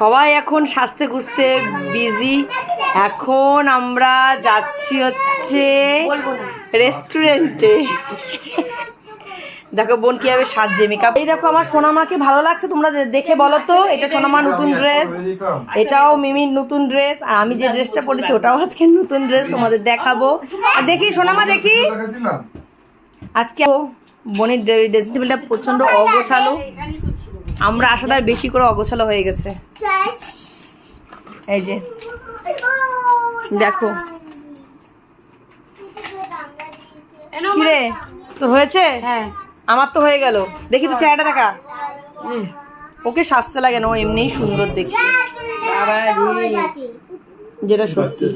সবাই এখন সাজতে খুঁজতে বিজি এখন আমরা যাচ্ছি হচ্ছে রেস্টুরেন্টে দেখো বোন কীভাবে সাজছে মেকআপ এই দেখো আমার সোনামাকে ভালো লাগছে তোমরা দেখে বলো তো এটা সোনামা নতুন ড্রেস এটাও মিমির নতুন ড্রেস আর আমি যে ড্রেসটা পরেছি ওটাও আজকে নতুন ড্রেস তোমাদের দেখাবো। আর দেখি সোনামা দেখি। আজকে বোনের ড্রেসিং টেবিলটা প্রচণ্ড অগোছালো। আমরা আসাদার বেশি করে অগোছালো হয়ে গেছে। এই যে। দেখো। কিরে তোর হয়েছে? হ্যাঁ। আমার তো হয়ে গেল। দেখি তো চেহারাটা দেখা। ওকে সাজতে লাগে না ও এমনিই সুন্দর দেখতে। যেটা সত্যি।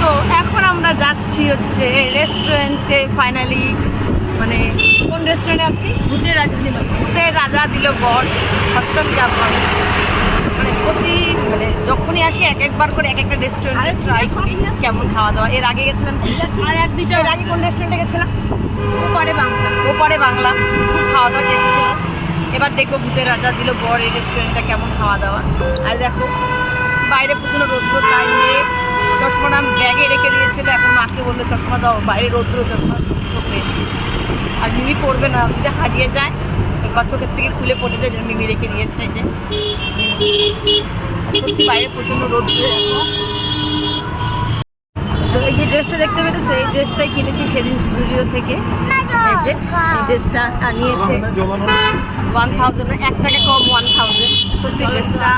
তো এখন আমরা যাচ্ছি হচ্ছে রেস্টুরেন্টে ফাইনালি মানে কোন রেস্টুরেন্টে যাচ্ছি? ভূতের রাজা দিল ভূতের রাজা দিল বর। অষ্টম যাব মানে প্রতি মানে যখনই আসি এক একবার করে এক একটা রেস্টুরেন্টে ট্রাই করি। কেমন খাওয়া দাওয়া? এর আগে গেছিলাম আর এক এর আগে কোন রেস্টুরেন্টে গেছিলাম? পরে বাংলা। ওপারে বাংলা। খুব খাওয়া দাওয়া টেস্টি ছিল। এবার দেখব ভূতের রাজা দিল বর এই রেস্টুরেন্টটা কেমন খাওয়া দাওয়া। আর দেখো বাইরে প্রচণ্ড রৌদ্র তাই নিয়ে চশমাটা ব্যাগে রেখে দিয়েছিল। এখন মাকে বলল চশমা দাও বাইরে রৌদ্র চশমা পড়বে আর মিমি পড়বে না যদি হারিয়ে যায়। বা চোখের থেকে খুলে পড়ে যায় যেন মিমি রেখে দিয়েছে এই যে। সত্যি বাইরে প্রচণ্ড রৌদ্র তো এই যে ড্রেসটা দেখতে পেরেছ? এই ড্রেসটাই কিনেছি সেদিন স্টুডিও থেকে। এই যে এই ড্রেসটা নিয়েছে ওয়ান থাউজেন্ড এক টাকা কম ওয়ান থাউজেন্ড সত্যি ড্রেসটা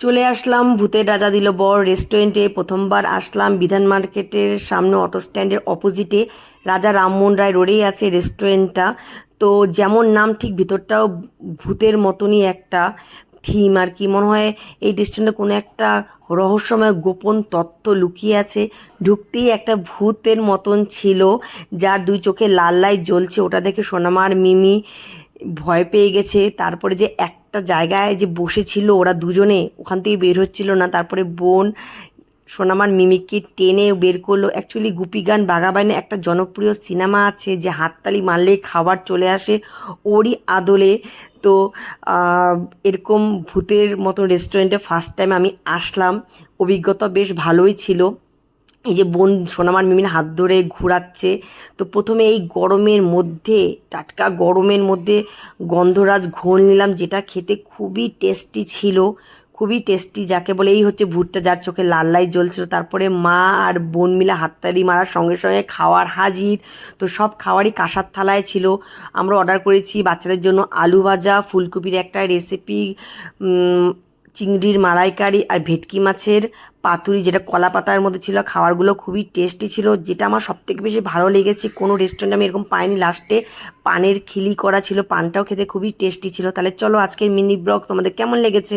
চলে আসলাম, ভূতের রাজা দিল বর রেস্টুরেন্টে প্রথমবার আসলাম বিধান মার্কেটের সামনে অটো স্ট্যান্ডের অপোজিটে রাজা রামমোহন রায় রোডেই আছে রেস্টুরেন্টটা তো যেমন নাম, ঠিক ভিতরটাও ভূতের মতনই একটা থিম আর কি। মনে হয় এই রেস্টুরেন্টে কোনো একটা রহস্যময় গোপন তত্ত্ব লুকিয়ে আছে। ঢুকতেই একটা ভূতের মতন ছিল, যার দুই চোখে লাল লাইট জ্বলছে। ওটা দেখে সোনামার মিমি ভয় পেয়ে গেছে। তারপরে যে একটা জায়গায় যে বসেছিল ওরা দুজনে, ওখান থেকে বের হচ্ছিল না। তারপরে বোন, সোনামার মিমিকে টেনে বের করল। অ্যাকচুয়ালি গুপি গান বাগাবাইনে একটা জনপ্রিয় সিনেমা আছে যে হাততালি মারলে খাবার চলে আসে ওরই আদলে। তো এরকম ভূতের মতো রেস্টুরেন্টে ফার্স্ট টাইম আমি আসলাম। অভিজ্ঞতা বেশ ভালোই ছিল। এই যে বোন সোনামার মিমির হাত ধরে ঘোরাচ্ছে, তো প্রথমে এই গরমের মধ্যে, টাটকা গরমের মধ্যে গন্ধরাজ ঘোল নিলাম, যেটা খেতে খুবই টেস্টি ছিল, খুবই টেস্টি যাকে বলে এই হচ্ছে ভুট্টা যার চোখে লাল লাইট জ্বলছিল। তারপরে মা আর বোন মিলে হাততালি মারার সঙ্গে সঙ্গে খাওয়ার হাজির, তো সব খাওয়ারই কাঁসার থালায় ছিল। আমরা অর্ডার করেছি বাচ্চাদের জন্য আলু ভাজা, ফুলকপির একটা রেসিপি চিংড়ির মালাইকারি আর ভেটকি মাছের পাতুরি, যেটা কলা পাতার মধ্যে ছিল, খাবারগুলো খুবই টেস্টি ছিল। যেটা আমার সবথেকে বেশি ভালো লেগেছে, কোনো রেস্টুরেন্টে আমি এরকম পাইনি। লাস্টে পানের খিলি করা ছিল, পানটাও খেতে খুবই টেস্টি ছিল। তাহলে চলো আজকের মিনি ব্লগ তোমাদের কেমন লেগেছে?